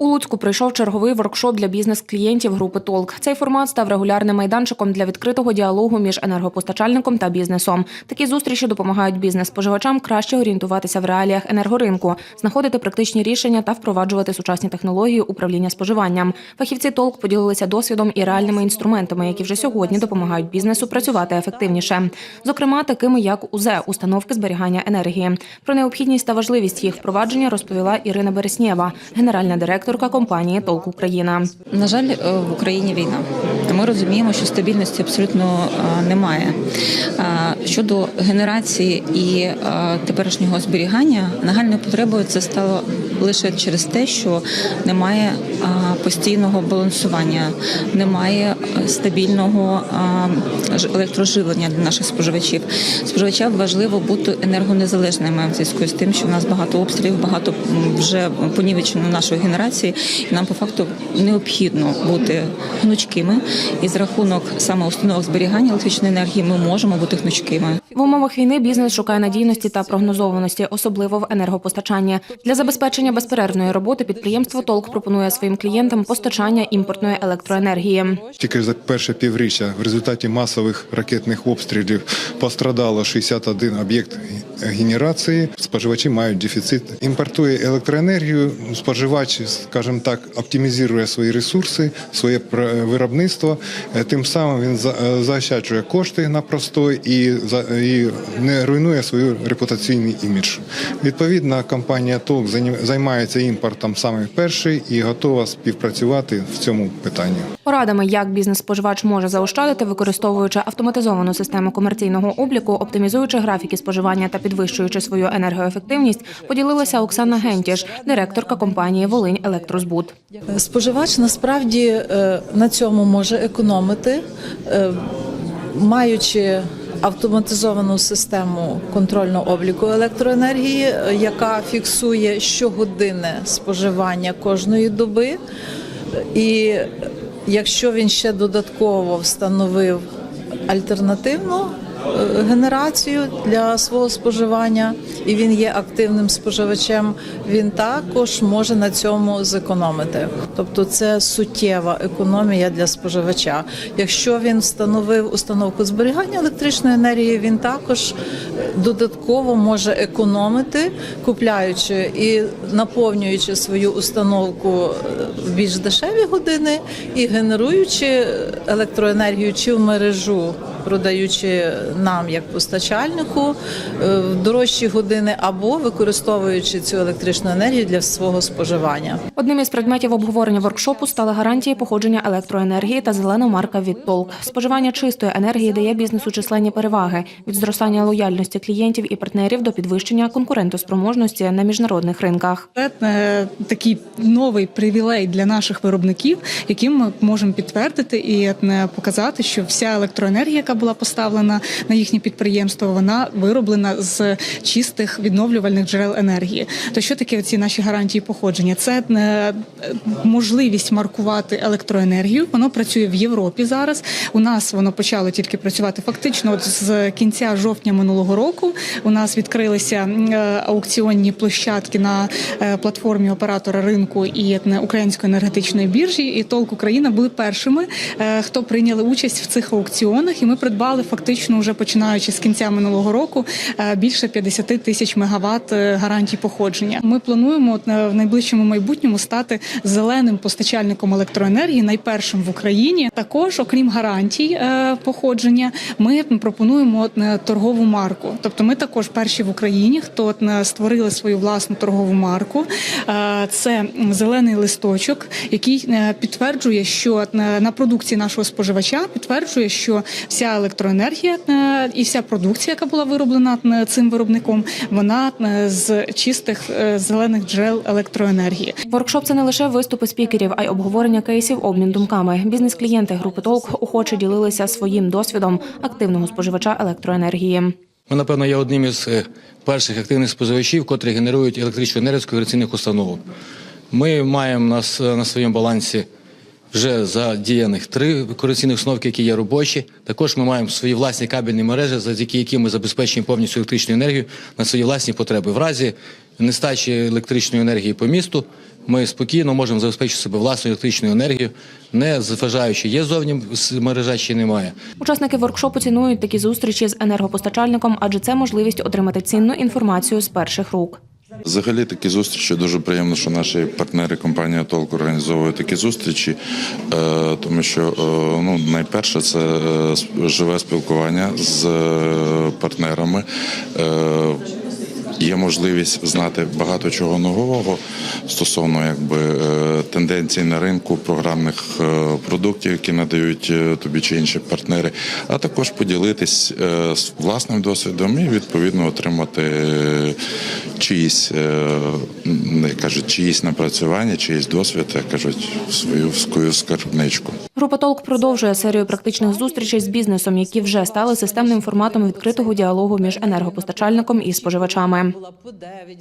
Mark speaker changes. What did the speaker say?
Speaker 1: У Луцьку прийшов черговий воркшоп для бізнес-клієнтів групи Толк. Цей формат став регулярним майданчиком для відкритого діалогу між енергопостачальником та бізнесом. Такі зустрічі допомагають бізнес-споживачам краще орієнтуватися в реаліях енергоринку, знаходити практичні рішення та впроваджувати сучасні технології управління споживанням. Фахівці Толк поділилися досвідом і реальними інструментами, які вже сьогодні допомагають бізнесу працювати ефективніше. Зокрема, такими як УЗЕ установки зберігання енергії. Про необхідність та важливість їх впровадження розповіла Ірина Береснєва, генеральна директорка компанії Толк Україна.
Speaker 2: На жаль, е, в Україні війна. Ми розуміємо, що стабільності абсолютно е, немає. Е, Щодо генерації і теперішнього зберігання, нагальною потребою це стало лише через те, що немає постійного балансування, немає стабільного ж- електроживлення для наших споживачів. Споживачам важливо бути енергонезалежними в зв'язку з тим, що в нас багато обстрілів, багато вже понівечено нашої генерації. І нам по факту необхідно бути гнучкими. І за рахунок саме установок зберігання електричної енергії ми можемо бути гнучкими.
Speaker 1: В умовах війни бізнес шукає надійності та прогнозованості, особливо в енергопостачанні. Для забезпечення безперервної роботи підприємство Толк пропонує своїм клієнтам постачання імпортної електроенергії.
Speaker 3: Тільки за перше півріччя в результаті масових ракетних обстрілів пострадало 61 об'єкт генерації. Споживачі мають дефіцит. Імпортує електроенергію. Споживач, скажімо так, оптимізує свої ресурси, своє виробництво. Е, Тим самим він е, заощаджує кошти на простой і, і не руйнує свій репутаційний імідж. Відповідно, компанія ТОК займається імпортом саме перший і готова співпрацювати в цьому питанні.
Speaker 1: Порадами, як бізнес-споживач може заощадити, використовуючи автоматизовану систему комерційного обліку, оптимізуючи графіки споживання та підвищуючи свою енергоефективність, поділилася Оксана Гентіш, директорка компанії Волинь Електрозбут.
Speaker 4: Споживач насправді е, на цьому може економити, е, маючи автоматизовану систему контрольного обліку електроенергії, е, яка фіксує щогодинне споживання кожної доби. І якщо він ще додатково встановив альтернативну генерацію для свого споживання, і він є активним споживачем, він також може на цьому зекономити. Тобто це суттєва економія для споживача. Якщо він встановив установку зберігання електричної енергії, він також додатково може економити, купляючи і наповнюючи свою установку е, в більш дешеві години і генеруючи електроенергію чи в мережу продаючи нам як постачальнику е, в дорожчі години або використовуючи цю електричну енергію для свого споживання.
Speaker 1: Одним із предметів обговорення воркшопу стали гарантії походження електроенергії та зелена марка від Толк. Споживання чистої енергії дає бізнесу численні переваги від зростання лояльності клієнтів і партнерів до підвищення конкурентоспроможності на міжнародних ринках.
Speaker 5: Це е, такий новий привілей для наших виробників, яким ми можемо підтвердити і е, показати, що вся електроенергія, яка була поставлена на їхнє підприємство, вона вироблена з чистих відновлювальних джерел енергії. То що таке ці наші гарантії походження? Це е, можливість маркувати електроенергію. Воно працює в Європі зараз. У нас воно почало тільки працювати фактично от з кінця жовтня минулого року. У нас відкрилися е, аукціонні площадки на е, платформі оператора ринку і Української енергетичної біржі. І Толк Україна були першими, хто прийняли участь в цих аукціонах. І ми придбали фактично вже починаючи з кінця минулого року е, більше 50 тисяч мегаватт е, гарантій походження. Ми плануємо е, в найближчому майбутньому стати зеленим постачальником електроенергії, найпершим в Україні. Також, окрім гарантій походження, ми пропонуємо торгову марку. Тобто, ми також перші в Україні, хто створили свою власну торгову марку. Це зелений листочок, який підтверджує, що на продукції нашого споживача підтверджує, що вся електроенергія е, і вся продукція, яка була вироблена е, цим виробником, вона е, з чистих зелених джерел електроенергії.
Speaker 1: Воркшоп це не лише виступи спікерів, а й обговорення кейсів, обмін думками. Бізнес-клієнти групи Толк охоче ділилися своїм досвідом активного споживача електроенергії.
Speaker 6: Ми, напевно, є одним із перших активних споживачів, котрі генерують електричну енергію з когерційних установок. Ми маємо на своєму балансі вже задіяних три корекційних установки, які є робочі. Також ми маємо свої власні кабельні мережі, завдяки яким ми забезпечуємо повністю електричну енергію на свої власні потреби. В разі нестачі електричної енергії по місту ми спокійно можемо забезпечити себе власною електричною енергією, не зважаючи, є зовні мережа чи немає.
Speaker 1: Учасники воркшопу цінують такі зустрічі з енергопостачальником, адже це можливість отримати цінну інформацію з перших рук.
Speaker 7: Взагалі такі зустрічі дуже приємно, що наші партнери компанія Толк організовує такі зустрічі, е, тому що е, ну найперше це е, живе спілкування з партнерами. Є можливість знати багато чого нового стосовно якби тенденцій на ринку програмних продуктів, які надають тобі чи інші партнери, а також поділитись власним досвідом і відповідно отримати чиїсь, е, кажуть, чиїсь напрацювання, чиїсь досвід, кажуть, в свою свою скарбничку.
Speaker 1: Група Толк продовжує серію практичних зустрічей з бізнесом, які вже стали системним форматом відкритого діалогу між енергопостачальником і споживачами.
Speaker 4: Була по 9